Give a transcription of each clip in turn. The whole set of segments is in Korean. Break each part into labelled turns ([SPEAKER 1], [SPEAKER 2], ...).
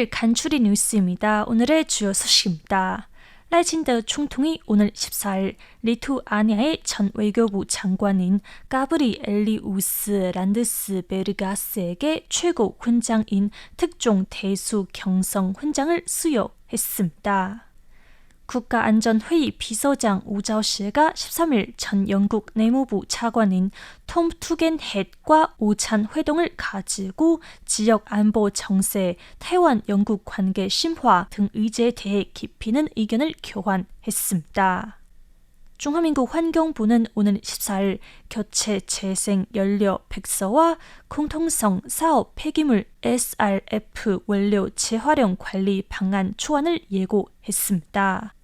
[SPEAKER 1] 화요일 간추리 뉴스입니다. 오늘의 주요 소식입니다. 라이친더 총통이 오늘 14일 리투아니아의 전 외교부 장관인 까브리 엘리우스 란드스 베르가스에게 최고 훈장인 특종 대수 경성 훈장을 수여했습니다. 국가안전회의 비서장 우자오 씨가 13일 전 영국 내무부 차관인 톰 투겐 헷과 오찬 회동을 가지고 지역 안보 정세, 태완 영국 관계 심화 등 의제에 대해 깊이는 의견을 교환했습니다. 중화민국 환경부는 오늘 14일 교체 재생 연료 백서와 공통성 사업 폐기물 SRF 원료 재활용 관리 방안 초안을 예고했습니다.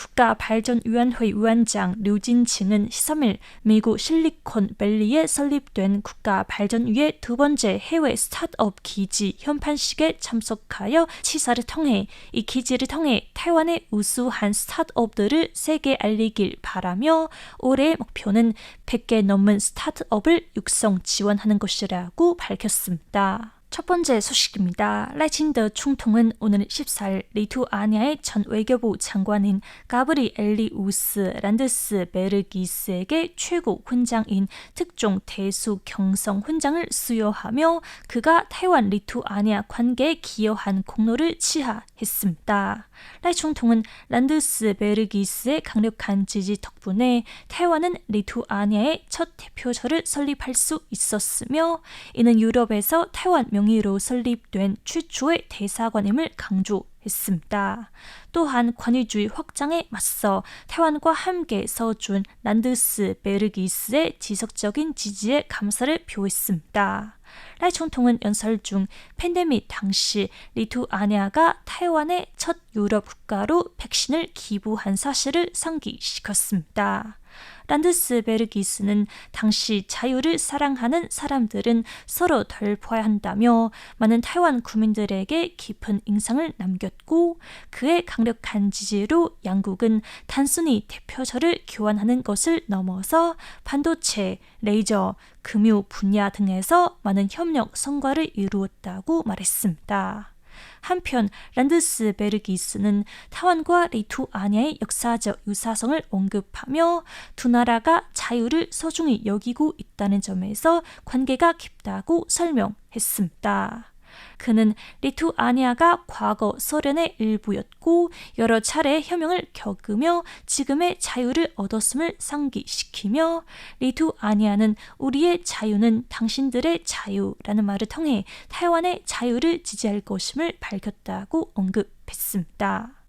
[SPEAKER 1] 국가발전위원회 위원장 류진칭은 13일 미국 실리콘밸리에 설립된 국가발전위의 두 번째 해외 스타트업 기지 현판식에 참석하여 치사를 통해 이 기지를 통해 타이완의 우수한 스타트업들을 세계 알리길 바라며 올해의 목표는 100개 넘는 스타트업을 육성 지원하는 것이라고 밝혔습니다. 첫 번째 소식입니다. 라이친더 총통은 오늘 14일 리투아니아의 전 외교부 장관인 가브리 엘리우스 란드스 베르기스에게 최고 훈장인 특종 대수 경성 훈장을 수여하며 그가 타이완 리투아니아 관계에 기여한 공로를 치하했습니다. 라이 총통은 란드스 베르기스의 강력한 지지 덕분에 타이완은 리투아니아의 첫 대표처를 설립할 수 있었으며 이는 유럽에서 타이완 명 의로 설립된 최초의 대사관임을 강조했습니다. 또한 관유주의 확장에 맞서 태완과 함께 서준 란드스 베르기스의 지속적인 지지에 감사를 표했습니다. 라이 총통은 연설 중 팬데믹 당시 리투아니아가 타이완의 첫 유럽 국가로 백신을 기부한 사실을 상기시켰습니다. 란드스베르기스는 당시 자유를 사랑하는 사람들은 서로 덜퍼야 한다며 많은 타이완 국민들에게 깊은 인상을 남겼고 그의 강력한 지지로 양국은 단순히 대표절을 교환하는 것을 넘어서 반도체, 레이저, 금융 분야 등에서 많은 협력 성과를 이루었다고 말했습니다. 한편 란드스 베르기스는 타완과 리투아니아의 역사적 유사성을 언급하며 두 나라가 자유를 소중히 여기고 있다는 점에서 관계가 깊다고 설명했습니다. 그는 리투아니아가 과거 소련의 일부였고 여러 차례 혁명을 겪으며 지금의 자유를 얻었음을 상기시키며 리투아니아는 우리의 자유는 당신들의 자유라는 말을 통해 타이완의 자유를 지지할 것임을 밝혔다고 언급했습니다.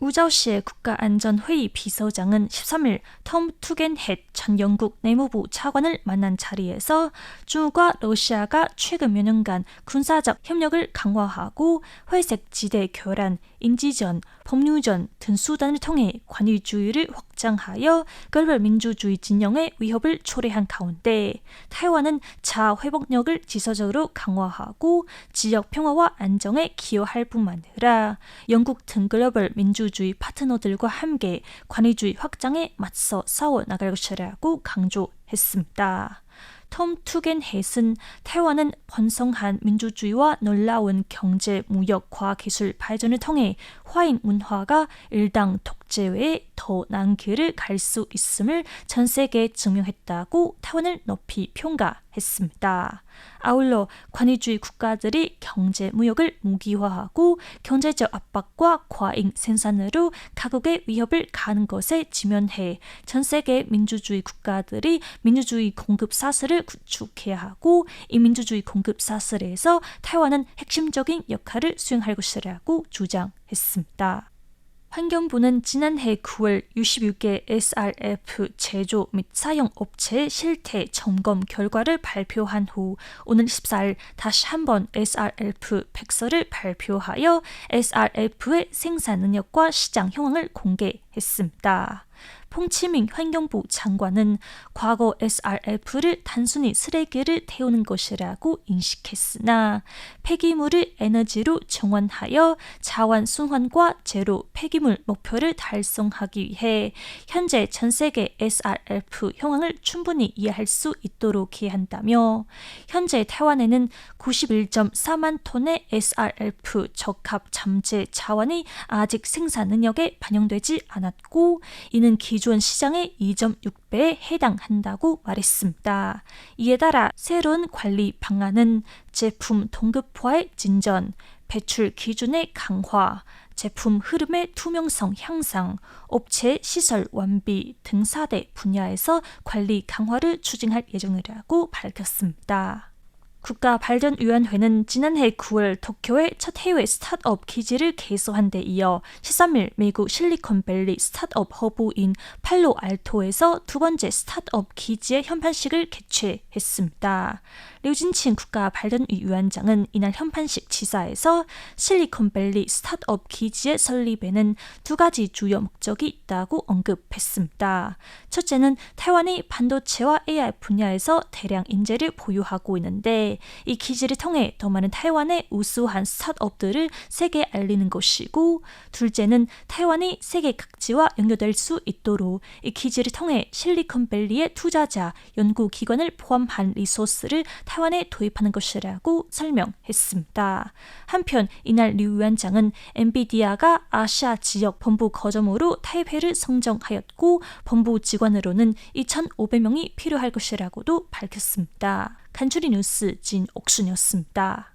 [SPEAKER 1] 우자오시의 국가안전회의 비서장은 13일 톰 투겐 헷 전 영국 내무부 차관을 만난 자리에서 중국과 러시아가 최근 몇 년간 군사적 협력을 강화하고 회색 지대 교란, 인지전, 법률전 등 수단을 통해 관유주의를 확장하여 글로벌 민주주의 진영의 위협을 초래한 가운데 타이완은 자아 회복력을 지속적으로 강화하고 지역 평화와 안정에 기여할 뿐만 아니라 영국 등 글로벌 민주주의 파트너들과 함께 관유주의 확장에 맞서 싸워 나갈 것이라고 강조했습니다. 톰 투겐 헷은 타이완은 번성한 민주주의와 놀라운 경제, 무역, 과학 기술 발전을 통해 화인 문화가 일당 독재 외에 더 나은 길을 갈 수 있음을 전 세계에 증명했다고 타이완을 높이 평가 했습니다. 아울러 관유주의 국가들이 경제 무역을 무기화하고 경제적 압박과 과잉 생산으로 각국의 위협을 가는 것에 지면해 전 세계 민주주의 국가들이 민주주의 공급 사슬을 구축해야 하고 이 민주주의 공급 사슬에서 타이완은 핵심적인 역할을 수행할 것이라고 주장했습니다. 환경부는 지난해 9월 66개 SRF 제조 및 사용 업체의 실태 점검 결과를 발표한 후 오늘 14일 다시 한번 SRF 백서를 발표하여 SRF의 생산 능력과 시장 형황을 공개했습니다. 퐁치밍 환경부 장관은 과거 SRF를 단순히 쓰레기를 태우는 것이라고 인식했으나 폐기물을 에너지로 정환하여 자원 순환과 제로 폐기물 목표를 달성하기 위해 현재 전 세계 SRF 형황을 충분히 이해할 수 있도록 해야 한다며 현재 태완에는 91.4만 톤의 SRF 적합 잠재 자원이 아직 생산 능력에 반영되지 않았고 이는 기존 시장의 2.6배에 해당한다고 말했습니다. 이에 따라 새로운 관리 방안은 제품 동급화의 진전, 배출 기준의 강화, 제품 흐름의 투명성 향상, 업체 시설 완비 등 4대 분야에서 관리 강화를 추진할 예정이라고 밝혔습니다. 국가발전위원회는 지난해 9월 도쿄의 첫 해외 스타트업 기지를 개소한 데 이어 13일 미국 실리콘밸리 스타트업 허브인 팔로알토에서 두 번째 스타트업 기지의 현판식을 개최했습니다. 류진친 국가발전위 위원장은 이날 현판식 지사에서 실리콘밸리 스타트업 기지의 설립에는 두 가지 주요 목적이 있다고 언급했습니다. 첫째는 타이완이 반도체와 AI 분야에서 대량 인재를 보유하고 있는데 이 기지를 통해 더 많은 타이완의 우수한 스타트업들을 세계에 알리는 것이고 둘째는 타이완이 세계 각지와 연결될 수 있도록 이 기지를 통해 실리콘밸리의 투자자, 연구기관을 포함한 리소스를 타이완에 도입하는 것이라고 설명했습니다. 한편 이날 류 위원장은 엔비디아가 아시아 지역 본부 거점으로 타이페이를 선정하였고 본부 직원으로는 2,500명이 필요할 것이라고도 밝혔습니다. 간추리 뉴스 진옥순이었습니다.